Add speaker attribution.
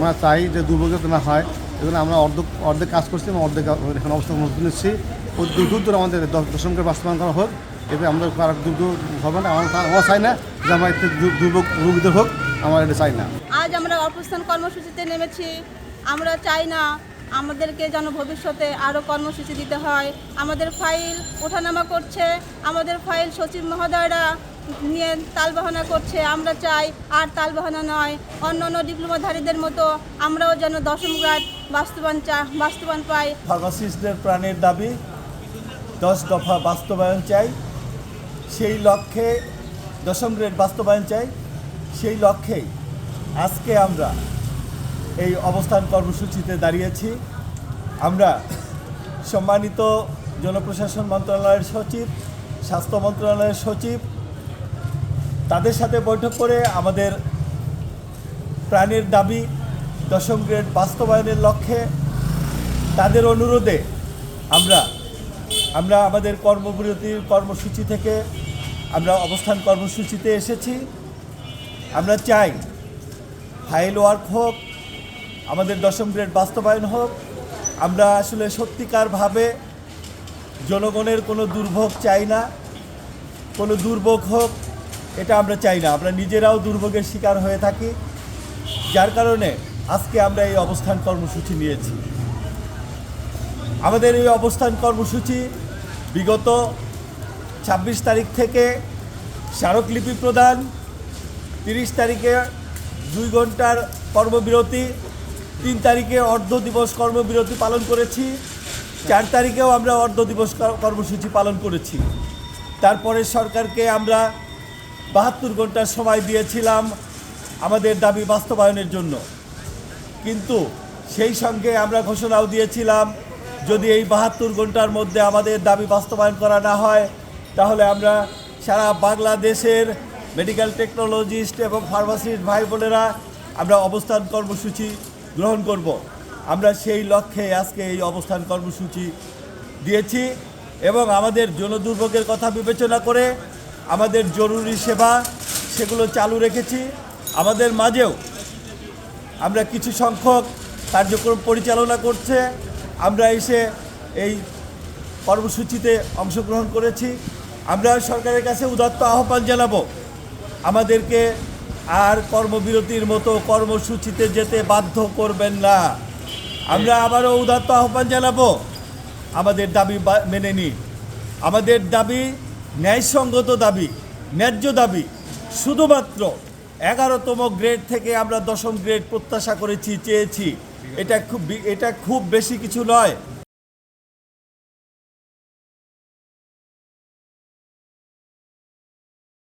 Speaker 1: আমরা চাই যে দুর্ভোগ না হয়। এজন্য আমরা অর্ধেক অর্ধেক কাজ করছি এবং অর্ধেক এখানে অবস্থান নিচ্ছি। ও দ্রুত দূর দূর আমাদের দশ দশমকে বাস্তবায়ন করা হোক। এতে আমাদের আর দূর দূর হবে না। আমরা আমরা চাই না যে আমরা এতে দুর্ভোগ রোগীদের হোক। আমরা এটা চাই না।
Speaker 2: আজ আমরা অবস্থান কর্মসূচিতে নেমেছি। আমরা চাই না আমাদেরকে যেন ভবিষ্যতে আরও কর্মসূচি দিতে হয়। আমাদের ফাইল ওঠানামা করছে, আমাদের ফাইল সচিব মহোদয়রা নিয়ে তালবাহানা করছে। আমরা চাই আর তালবাহানা নয়, অন্য অন্য ডিপ্লোমাধারীদের মতো আমরাও যেন দশম গ্রাড বাস্তবায়ন বাস্তবায়ন পাই।
Speaker 3: ফার্মাসিস্টদের প্রাণের দাবি, দশ দফা বাস্তবায়ন চাই। সেই লক্ষ্যে দশম গ্রেড বাস্তবায়ন চাই। সেই লক্ষ্যেই আজকে আমরা এই অবস্থান কর্মসূচিতে দাঁড়িয়েছি। আমরা সম্মানিত জনপ্রশাসন মন্ত্রণালয়ের সচিব, স্বাস্থ্য মন্ত্রণালয়ের সচিব, তাদের সাথে বৈঠক করে আমাদের প্রাণের দাবি, দশম গ্রেড বাস্তবায়নের লক্ষ্যে তাদের অনুরোধে আমরা আমরা আমাদের কর্মবিরতির কর্মসূচি থেকে আমরা অবস্থান কর্মসূচিতে এসেছি। আমরা চাই, ফাইল ওয়ার্ক হোক আমাদের দশম গ্রেড বাস্তবায়ন হোক, আমরা আসলে সত্যিকারভাবে জনগণের কোনো দুর্ভোগ চাই না, কোনো দুর্ভোগ হোক, এটা আমরা চাই না। আমরা নিজেরাও দুর্ভোগের শিকার হয়ে থাকি, যার কারণে আজকে আমরা এই অবস্থান কর্মসূচি নিয়েছি। আমাদের এই অবস্থান কর্মসূচি বিগত ছাব্বিশ তারিখ থেকে স্মারকলিপি প্রদান, তিরিশ তারিখে দুই ঘণ্টার কর্মবিরতি তিন তারিখে অর্ধ দিবস কর্মবিরতি পালন করেছি। চার তারিখেও আমরা অর্ধ দিবস কর- কর্মসূচি পালন করেছি। তারপরে সরকারকে আমরা বাহাত্তর ঘণ্টার সময় দিয়েছিলাম আমাদের দাবি বাস্তবায়নের জন্য। কিন্তু সেই সঙ্গে আমরা ঘোষণাও দিয়েছিলাম, যদি এই বাহাত্তর ঘণ্টার মধ্যে আমাদের দাবি বাস্তবায়ন করা না হয়, তাহলে আমরা সারা বাংলাদেশের মেডিকেল টেকনোলজিস্ট এবং ফার্মাসিস্ট ভাই বোনেরা আমরা অবস্থান কর্মসূচি গ্রহণ করব। আমরা সেই লক্ষ্যে আজকে এই অবস্থান কর্মসূচি দিয়েছি এবং আমাদের জনদুর্ভোগের কথা বিবেচনা করে আমাদের জরুরি সেবা সেগুলো চালু রেখেছি। আমাদের মাঝেও আমরা কিছু সংখ্যক কার্যক্রম পরিচালনা করছে। আমরা এসে এই কর্মসূচিতে অংশগ্রহণ করেছি। আমরা সরকারের কাছে উদাত্ত আহ্বান জানাব। আমাদেরকে আর কর্মবিরতির মতো কর্মসূচিতে যেতে বাধ্য করবেন না। আমরা আবারও উদাত্ত আহ্বান জানাব, আমাদের দাবি মেনে নিন। আমাদের দাবি ন্যায়সঙ্গত দাবি, ন্যায্য দাবি। শুধুমাত্র এগারোতম গ্রেড থেকে আমরা দশম গ্রেড প্রত্যাশা করেছি, চেয়েছি। এটা খুব এটা খুব বেশি কিছু নয়।